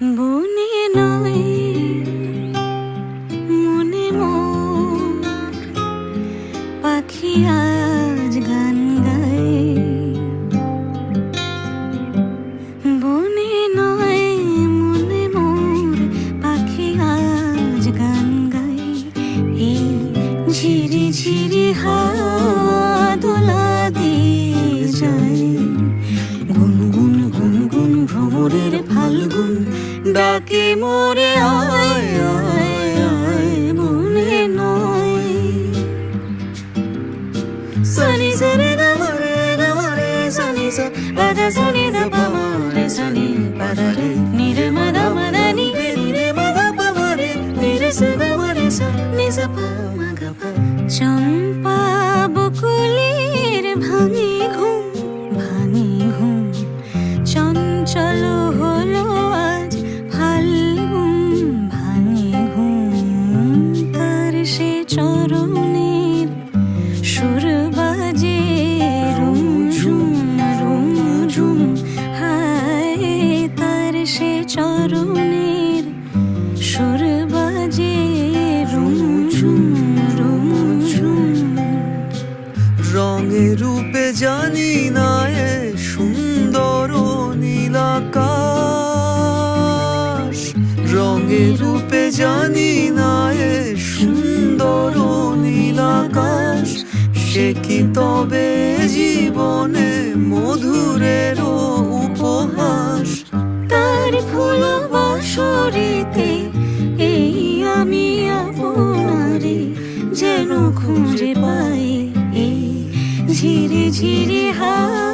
বনে নয় মনে মোর পাখি আজ গান গায়। বনে নয় মনে মোর পাখি আজ গান গায়। এই ঝিরি ফাল্গুন ডাকে মোরে চম্পা বকুলের ভাঙি রঙে রূপে জানি না এ সুন্দর নীলাকাশ রঙে রূপে জানি না এ সুন্দর নীলাকাশ সে কি তবে জীবনে মধুরের উপহাস? তার ফুল বাসরিতে ঝিরি ঝিরি হাওয়া